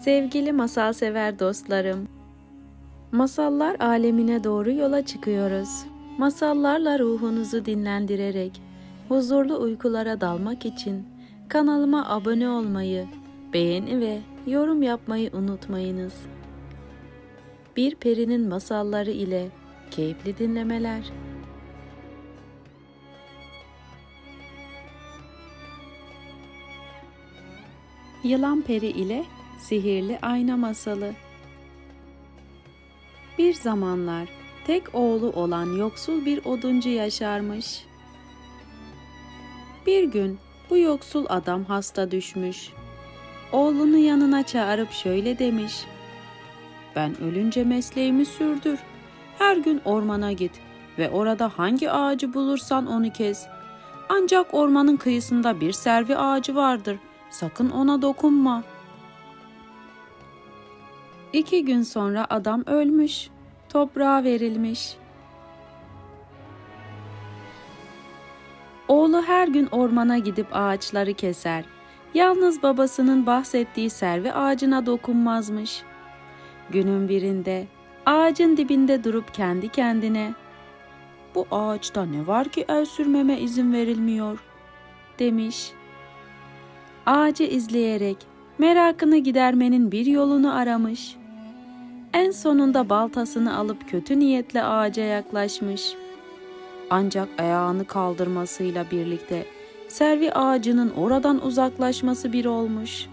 Sevgili masal sever dostlarım, masallar alemine doğru yola çıkıyoruz. Masallarla ruhunuzu dinlendirerek huzurlu uykulara dalmak için kanalıma abone olmayı, beğeni ve yorum yapmayı unutmayınız. Bir perinin masalları ile keyifli dinlemeler. Yılan Peri ile Sihirli Ayna Masalı Bir zamanlar tek oğlu olan yoksul bir oduncu yaşarmış. Bir gün bu yoksul adam hasta düşmüş. Oğlunu yanına çağırıp şöyle demiş. Ben ölünce mesleğimi sürdür. Her gün ormana git ve orada hangi ağacı bulursan onu kes. Ancak ormanın kıyısında bir servi ağacı vardır. Sakın ona dokunma. İki gün sonra adam ölmüş. Toprağa verilmiş. Oğlu her gün ormana gidip ağaçları keser. Yalnız babasının bahsettiği servi ağacına dokunmazmış. Günün birinde ağacın dibinde durup kendi kendine "Bu ağaçta ne var ki el sürmeme izin verilmiyor?" demiş. Ağacı izleyerek merakını gidermenin bir yolunu aramış. En sonunda baltasını alıp kötü niyetle ağaca yaklaşmış. Ancak ayağını kaldırmasıyla birlikte servi ağacının oradan uzaklaşması bir olmuş.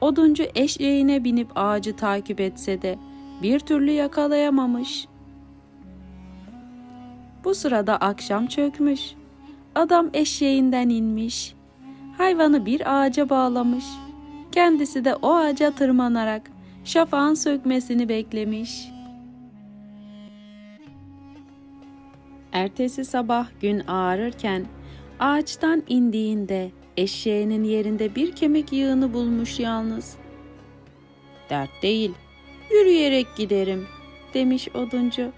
Oduncu eşeğine binip ağacı takip etse de bir türlü yakalayamamış. Bu sırada akşam çökmüş. Adam eşeğinden inmiş. Hayvanı bir ağaca bağlamış. Kendisi de o ağaca tırmanarak şafağın sökmesini beklemiş. Ertesi sabah gün ağarırken ağaçtan indiğinde eşeğinin yerinde bir kemik yığını bulmuş yalnız. Dert değil, yürüyerek giderim demiş oduncu.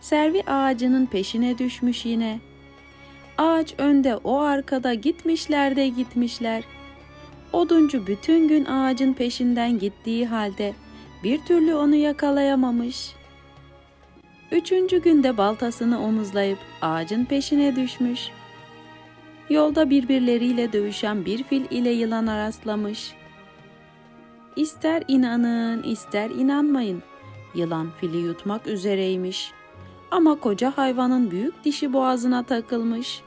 Servi ağacının peşine düşmüş yine. Ağaç önde o arkada gitmişler de gitmişler. Oduncu bütün gün ağacın peşinden gittiği halde bir türlü onu yakalayamamış. Üçüncü günde baltasını omuzlayıp ağacın peşine düşmüş. Yolda birbirleriyle dövüşen bir fil ile yılana rastlamış. İster inanın ister inanmayın. Yılan fili yutmak üzereymiş. Ama koca hayvanın büyük dişi boğazına takılmış.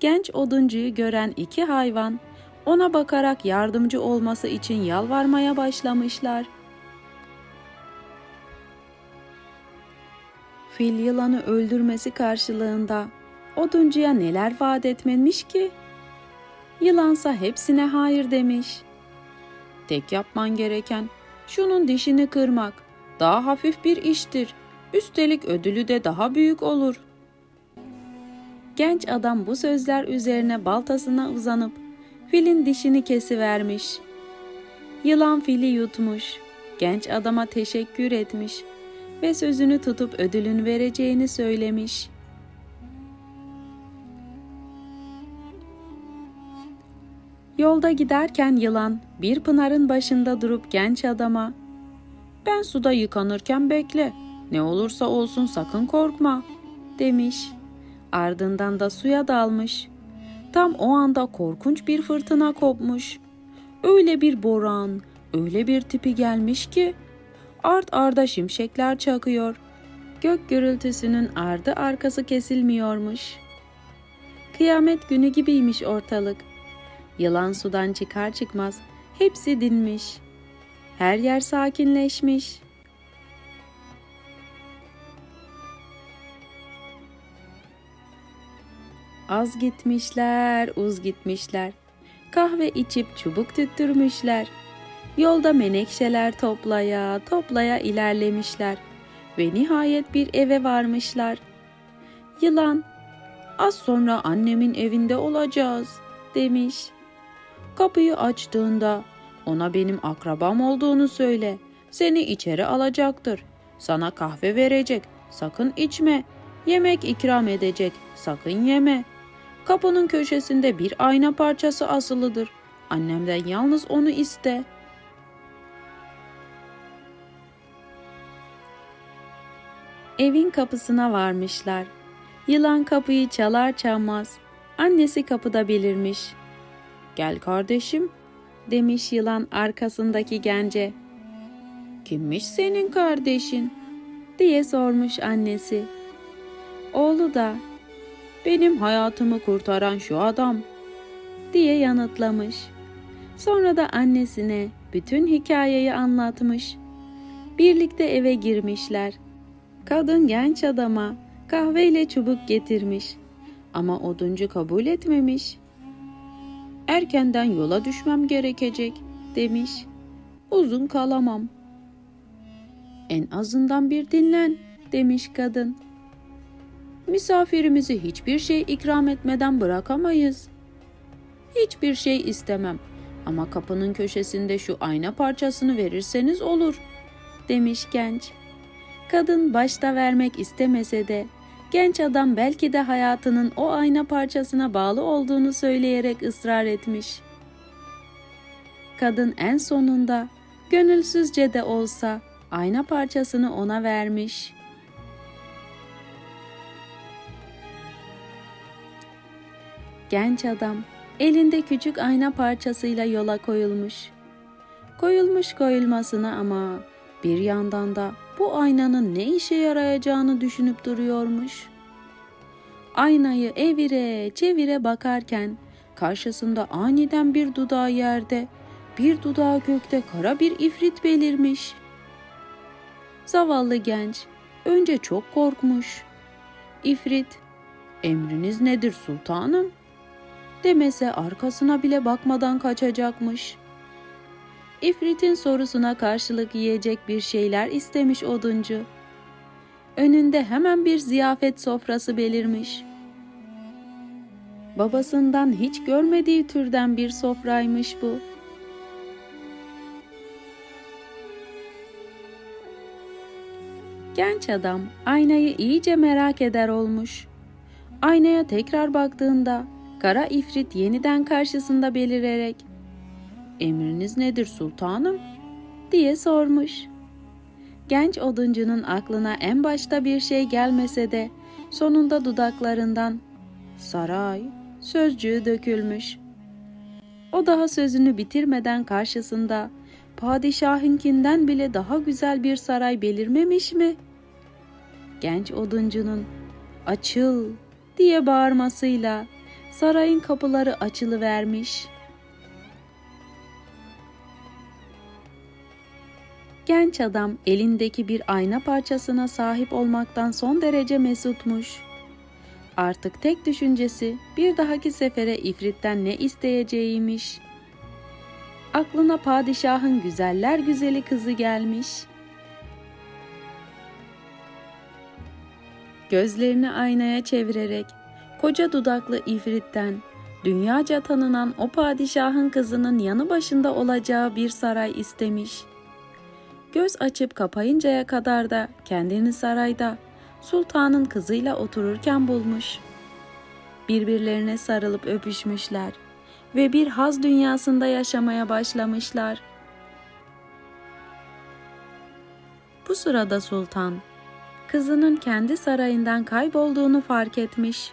Genç oduncuyu gören iki hayvan ona bakarak yardımcı olması için yalvarmaya başlamışlar. Fil yılanı öldürmesi karşılığında oduncuya neler vaat etmemiş ki? Yılansa hepsine hayır demiş. Tek yapman gereken şunun dişini kırmak. Daha hafif bir iştir. Üstelik ödülü de daha büyük olur. Genç adam bu sözler üzerine baltasına uzanıp filin dişini kesivermiş. Yılan fili yutmuş. Genç adama teşekkür etmiş ve sözünü tutup ödülün vereceğini söylemiş. Yolda giderken yılan bir pınarın başında durup genç adama "Ben suda yıkanırken bekle. Ne olursa olsun sakın korkma." demiş. Ardından da suya dalmış. Tam o anda korkunç bir fırtına kopmuş. Öyle bir boran, öyle bir tipi gelmiş ki art arda şimşekler çakıyor. Gök gürültüsünün ardı arkası kesilmiyormuş. Kıyamet günü gibiymiş ortalık. Yılan sudan çıkar çıkmaz hepsi dinmiş. Her yer sakinleşmiş. Az gitmişler, uz gitmişler. Kahve içip çubuk tüttürmüşler. Yolda menekşeler toplaya toplaya ilerlemişler ve nihayet bir eve varmışlar. Yılan, az sonra annemin evinde olacağız demiş. Kapıyı açtığında ona benim akrabam olduğunu söyle. Seni içeri alacaktır. Sana kahve verecek. Sakın içme. Yemek ikram edecek. Sakın yeme. Kapının köşesinde bir ayna parçası asılıdır. Annemden yalnız onu iste. Evin kapısına varmışlar. Yılan kapıyı çalar çalmaz annesi kapıda belirmiş. "Gel kardeşim," demiş yılan arkasındaki gence. "Kimmiş senin kardeşin?" diye sormuş annesi. Oğlu da benim hayatımı kurtaran şu adam diye yanıtlamış. Sonra da annesine bütün hikayeyi anlatmış. Birlikte eve girmişler. Kadın genç adama kahveyle çubuk getirmiş. Ama oduncu kabul etmemiş. Erkenden yola düşmem gerekecek demiş. Uzun kalamam. En azından bir dinlen demiş kadın. Misafirimizi hiçbir şey ikram etmeden bırakamayız. Hiçbir şey istemem ama kapının köşesinde şu ayna parçasını verirseniz olur demiş genç. Kadın başta vermek istemese de genç adam belki de hayatının o ayna parçasına bağlı olduğunu söyleyerek ısrar etmiş. Kadın en sonunda gönülsüzce de olsa ayna parçasını ona vermiş. Genç adam elinde küçük ayna parçasıyla yola koyulmuş. Koyulmuş koyulmasına ama bir yandan da bu aynanın ne işe yarayacağını düşünüp duruyormuş. Aynayı evire çevire bakarken karşısında aniden bir dudağı yerde, bir dudağı gökte kara bir ifrit belirmiş. Zavallı genç önce çok korkmuş. İfrit, emriniz nedir sultanım? Demese arkasına bile bakmadan kaçacakmış.'' İfrit'in sorusuna karşılık yiyecek bir şeyler istemiş oduncu. Önünde hemen bir ziyafet sofrası belirmiş. Babasından hiç görmediği türden bir sofraymış bu. Genç adam aynayı iyice merak eder olmuş. Aynaya tekrar baktığında kara ifrit yeniden karşısında belirerek emriniz nedir sultanım? diye sormuş. Genç oduncunun aklına en başta bir şey gelmese de sonunda dudaklarından saray sözcüğü dökülmüş. O daha sözünü bitirmeden karşısında padişahınkinden bile daha güzel bir saray belirmemiş mi? Genç oduncunun açıl diye bağırmasıyla sarayın kapıları açılıvermiş.'' Genç adam elindeki bir ayna parçasına sahip olmaktan son derece mesutmuş. Artık tek düşüncesi bir dahaki sefere ifritten ne isteyeceğiymiş. Aklına padişahın güzeller güzeli kızı gelmiş. Gözlerini aynaya çevirerek koca dudaklı ifritten dünyaca tanınan o padişahın kızının yanı başında olacağı bir saray istemiş.'' Göz açıp kapayıncaya kadar da kendini sarayda sultanın kızıyla otururken bulmuş. Birbirlerine sarılıp öpüşmüşler ve bir haz dünyasında yaşamaya başlamışlar. Bu sırada sultan kızının kendi sarayından kaybolduğunu fark etmiş.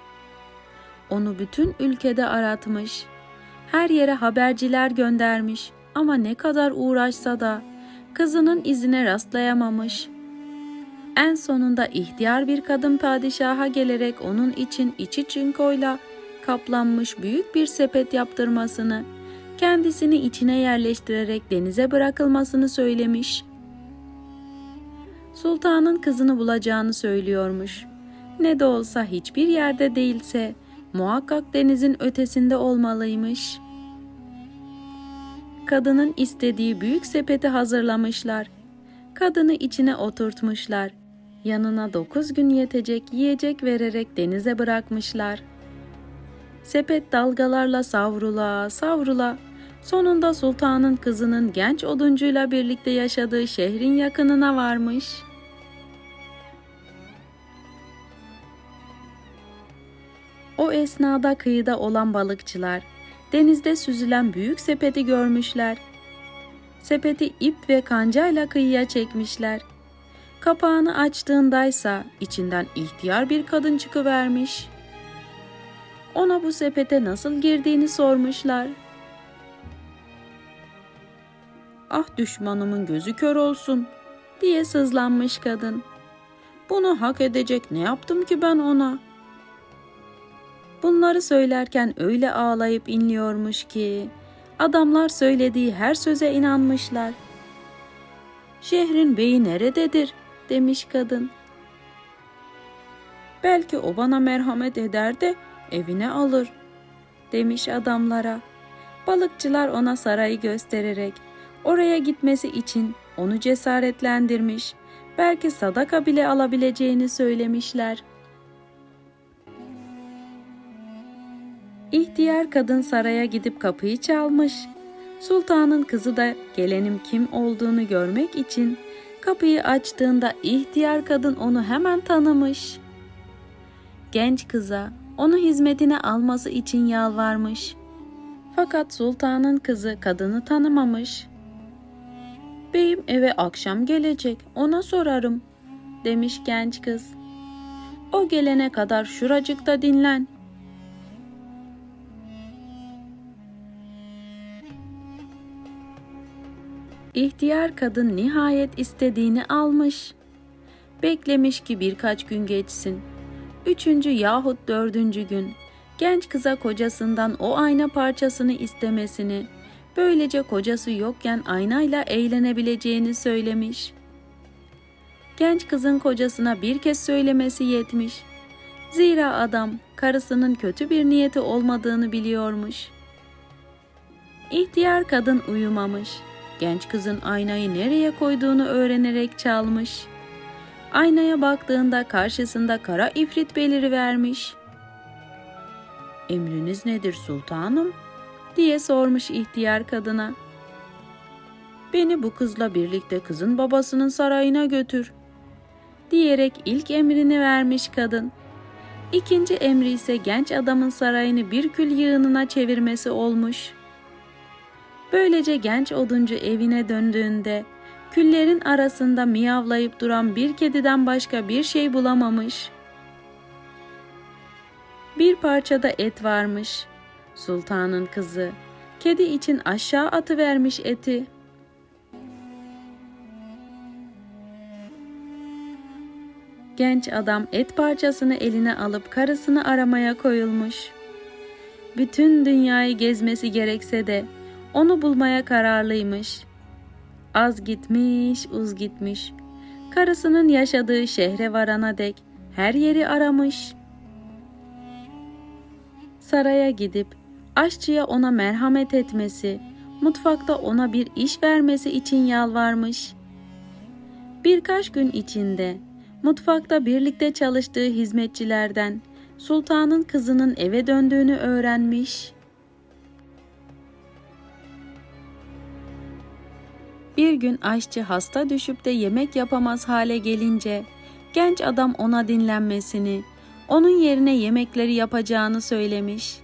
Onu bütün ülkede aratmış. Her yere haberciler göndermiş ama ne kadar uğraşsa da kızının izine rastlayamamış. En sonunda ihtiyar bir kadın padişaha gelerek onun için içi çinkoyla kaplanmış büyük bir sepet yaptırmasını, kendisini içine yerleştirerek denize bırakılmasını söylemiş. Sultanın kızını bulacağını söylüyormuş. Ne de olsa hiçbir yerde değilse muhakkak denizin ötesinde olmalıymış.'' kadının istediği büyük sepeti hazırlamışlar. Kadını içine oturtmuşlar. Yanına dokuz gün yetecek yiyecek vererek denize bırakmışlar. Sepet dalgalarla savrula savrula sonunda sultanın kızının genç oduncuyla birlikte yaşadığı şehrin yakınına varmış. O esnada kıyıda olan balıkçılar denizde süzülen büyük sepeti görmüşler. Sepeti ip ve kancayla kıyıya çekmişler. Kapağını açtığındaysa içinden ihtiyar bir kadın çıkıvermiş. Ona bu sepete nasıl girdiğini sormuşlar. Ah düşmanımın gözü kör olsun diye sızlanmış kadın. Bunu hak edecek ne yaptım ki ben ona? Bunları söylerken öyle ağlayıp inliyormuş ki adamlar söylediği her söze inanmışlar. Şehrin beyi nerededir demiş kadın. Belki o bana merhamet eder de evine alır demiş adamlara. Balıkçılar ona sarayı göstererek oraya gitmesi için onu cesaretlendirmiş. Belki sadaka bile alabileceğini söylemişler. İhtiyar kadın saraya gidip kapıyı çalmış. Sultanın kızı da gelenin kim olduğunu görmek için kapıyı açtığında ihtiyar kadın onu hemen tanımış. Genç kıza onu hizmetine alması için yalvarmış. Fakat sultanın kızı kadını tanımamış. Beyim eve akşam gelecek, ona sorarım, demiş genç kız. O gelene kadar şuracıkta dinlen. İhtiyar kadın nihayet istediğini almış. Beklemiş ki birkaç gün geçsin. Üçüncü yahut dördüncü gün genç kıza kocasından o ayna parçasını istemesini, böylece kocası yokken aynayla eğlenebileceğini söylemiş. Genç kızın kocasına bir kez söylemesi yetmiş. Zira adam karısının kötü bir niyeti olmadığını biliyormuş. İhtiyar kadın uyumamış. Genç kızın aynayı nereye koyduğunu öğrenerek çalmış. Aynaya baktığında karşısında kara ifrit belirivermiş. Emriniz nedir sultanım? diye sormuş ihtiyar kadına. Beni bu kızla birlikte kızın babasının sarayına götür diyerek ilk emrini vermiş kadın. İkinci emri ise genç adamın sarayını bir kül yığınına çevirmesi olmuş. Böylece genç oduncu evine döndüğünde küllerin arasında miyavlayıp duran bir kediden başka bir şey bulamamış. Bir parçada et varmış. Sultanın kızı kedi için aşağı atıvermiş eti. Genç adam et parçasını eline alıp karısını aramaya koyulmuş. Bütün dünyayı gezmesi gerekse de onu bulmaya kararlıymış. Az gitmiş, uz gitmiş. Karısının yaşadığı şehre varana dek her yeri aramış. Saraya gidip aşçıya ona merhamet etmesi, mutfakta ona bir iş vermesi için yalvarmış. Birkaç gün içinde mutfakta birlikte çalıştığı hizmetçilerden sultanın kızının eve döndüğünü öğrenmiş. Bir gün aşçı hasta düşüp de yemek yapamaz hale gelince genç adam ona dinlenmesini, onun yerine yemekleri yapacağını söylemiş.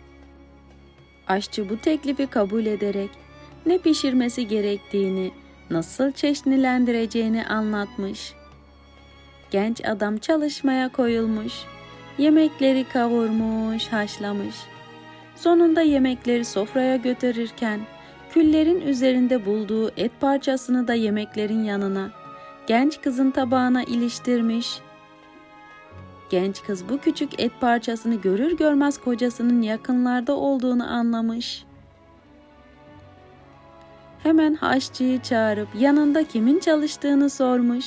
Aşçı bu teklifi kabul ederek ne pişirmesi gerektiğini, nasıl çeşnilendireceğini anlatmış. Genç adam çalışmaya koyulmuş. Yemekleri kavurmuş, haşlamış. Sonunda yemekleri sofraya götürürken küllerin üzerinde bulduğu et parçasını da yemeklerin yanına genç kızın tabağına iliştirmiş. Genç kız bu küçük et parçasını görür görmez kocasının yakınlarda olduğunu anlamış. Hemen haşçıyı çağırıp yanında kimin çalıştığını sormuş.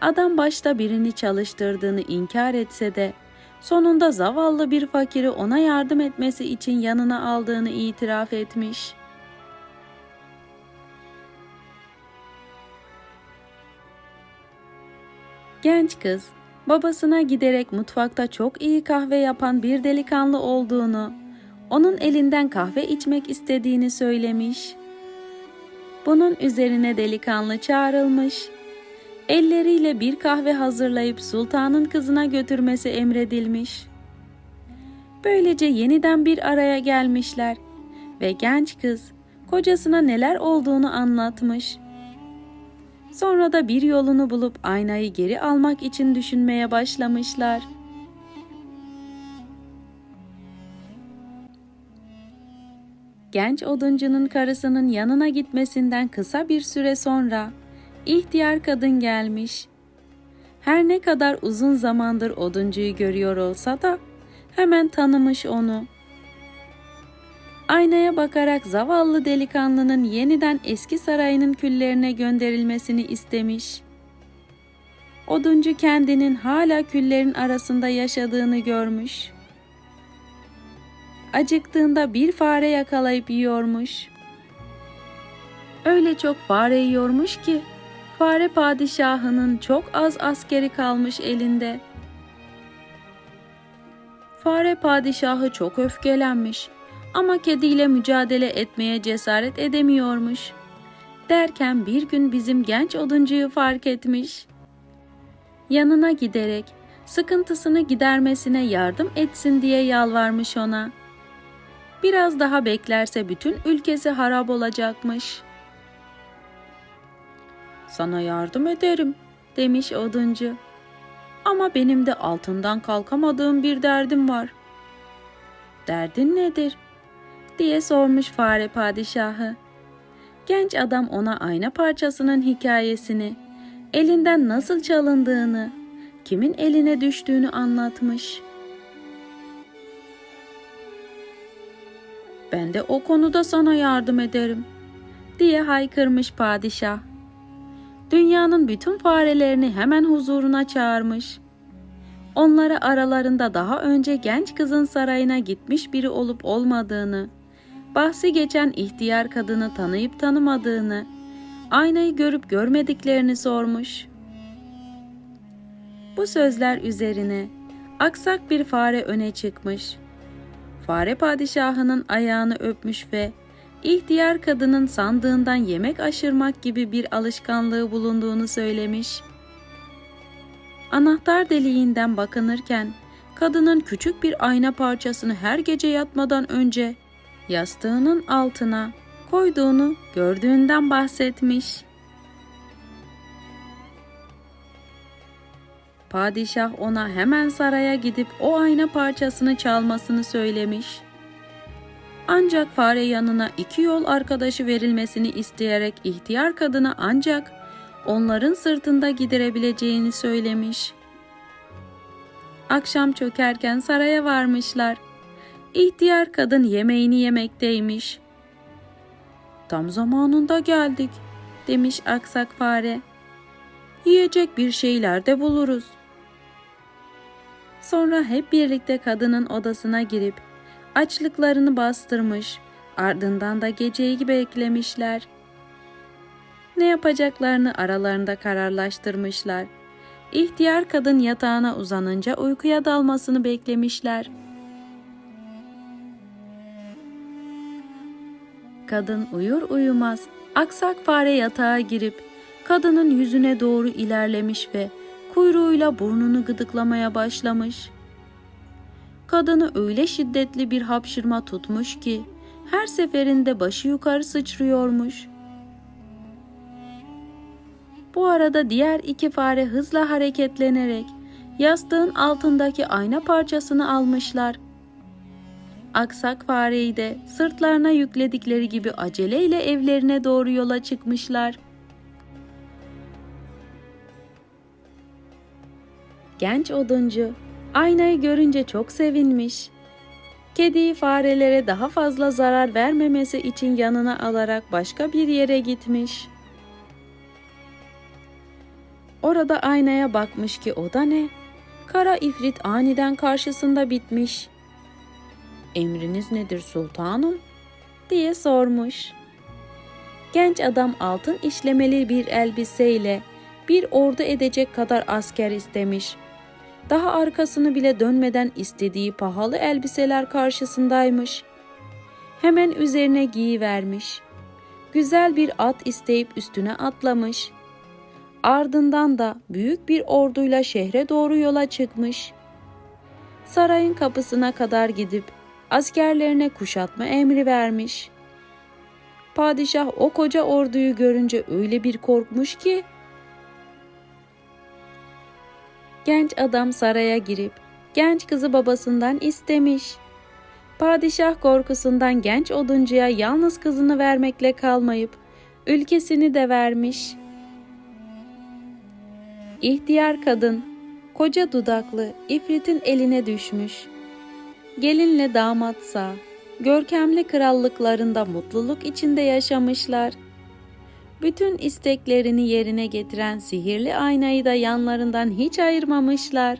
Adam başta birini çalıştırdığını inkar etse de sonunda zavallı bir fakiri ona yardım etmesi için yanına aldığını itiraf etmiş. Genç kız babasına giderek mutfakta çok iyi kahve yapan bir delikanlı olduğunu, onun elinden kahve içmek istediğini söylemiş. Bunun üzerine delikanlı çağrılmış. Elleriyle bir kahve hazırlayıp sultanın kızına götürmesi emredilmiş. Böylece yeniden bir araya gelmişler ve genç kız kocasına neler olduğunu anlatmış. Sonra da bir yolunu bulup aynayı geri almak için düşünmeye başlamışlar. Genç oduncunun karısının yanına gitmesinden kısa bir süre sonra ihtiyar kadın gelmiş. Her ne kadar uzun zamandır oduncuyu görüyor olsa da hemen tanımış onu. Aynaya bakarak zavallı delikanlının yeniden eski sarayının küllerine gönderilmesini istemiş. Oduncu kendinin hala küllerin arasında yaşadığını görmüş. Acıktığında bir fare yakalayıp yiyormuş. Öyle çok fare yiyormuş ki fare padişahının çok az askeri kalmış elinde. Fare padişahı çok öfkelenmiş ama kediyle mücadele etmeye cesaret edemiyormuş. Derken bir gün bizim genç oduncuyu fark etmiş. Yanına giderek sıkıntısını gidermesine yardım etsin diye yalvarmış ona. Biraz daha beklerse bütün ülkesi harap olacakmış. Sana yardım ederim demiş oduncu. Ama benim de altından kalkamadığım bir derdim var. Derdin nedir? Diye sormuş fare padişahı. Genç adam ona ayna parçasının hikayesini, elinden nasıl çalındığını, kimin eline düştüğünü anlatmış. Ben de o konuda sana yardım ederim, diye haykırmış padişah. Dünyanın bütün farelerini hemen huzuruna çağırmış. Onlara aralarında daha önce genç kızın sarayına gitmiş biri olup olmadığını, bahsi geçen ihtiyar kadını tanıyıp tanımadığını, aynayı görüp görmediklerini sormuş. Bu sözler üzerine aksak bir fare öne çıkmış. Fare padişahının ayağını öpmüş ve ihtiyar kadının sandığından yemek aşırmak gibi bir alışkanlığı bulunduğunu söylemiş. Anahtar deliğinden bakınırken kadının küçük bir ayna parçasını her gece yatmadan önce yastığının altına koyduğunu gördüğünden bahsetmiş. Padişah ona hemen saraya gidip o ayna parçasını çalmasını söylemiş. Ancak fare yanına iki yol arkadaşı verilmesini isteyerek ihtiyar kadına ancak onların sırtında giderebileceğini söylemiş. Akşam çökerken saraya varmışlar. İhtiyar kadın yemeğini yemekteymiş. Tam zamanında geldik, demiş aksak fare. Yiyecek bir şeyler de buluruz. Sonra hep birlikte kadının odasına girip açlıklarını bastırmış, ardından da geceyi beklemişler. Ne yapacaklarını aralarında kararlaştırmışlar. İhtiyar kadın yatağına uzanınca uykuya dalmasını beklemişler. Kadın uyur uyumaz aksak fare yatağa girip kadının yüzüne doğru ilerlemiş ve kuyruğuyla burnunu gıdıklamaya başlamış. Kadını öyle şiddetli bir hapşırma tutmuş ki her seferinde başı yukarı sıçrıyormuş. Bu arada diğer iki fare hızla hareketlenerek yastığın altındaki ayna parçasını almışlar. Aksak fareyi de sırtlarına yükledikleri gibi aceleyle evlerine doğru yola çıkmışlar. Genç oduncu aynayı görünce çok sevinmiş. Kediyi farelere daha fazla zarar vermemesi için yanına alarak başka bir yere gitmiş. Orada aynaya bakmış ki o da ne? Kara ifrit aniden karşısında bitmiş. Emriniz nedir sultanım? diye sormuş. Genç adam altın işlemeli bir elbiseyle bir ordu edecek kadar asker istemiş. Daha arkasını bile dönmeden istediği pahalı elbiseler karşısındaymış. Hemen üzerine giyivermiş. Güzel bir at isteyip üstüne atlamış. Ardından da büyük bir orduyla şehre doğru yola çıkmış. Sarayın kapısına kadar gidip askerlerine kuşatma emri vermiş. Padişah o koca orduyu görünce öyle bir korkmuş ki genç adam saraya girip genç kızı babasından istemiş. Padişah korkusundan genç oduncuya yalnız kızını vermekle kalmayıp ülkesini de vermiş. İhtiyar kadın koca dudaklı ifritin eline düşmüş.'' Gelinle damatsa görkemli krallıklarında mutluluk içinde yaşamışlar. Bütün isteklerini yerine getiren sihirli aynayı da yanlarından hiç ayırmamışlar.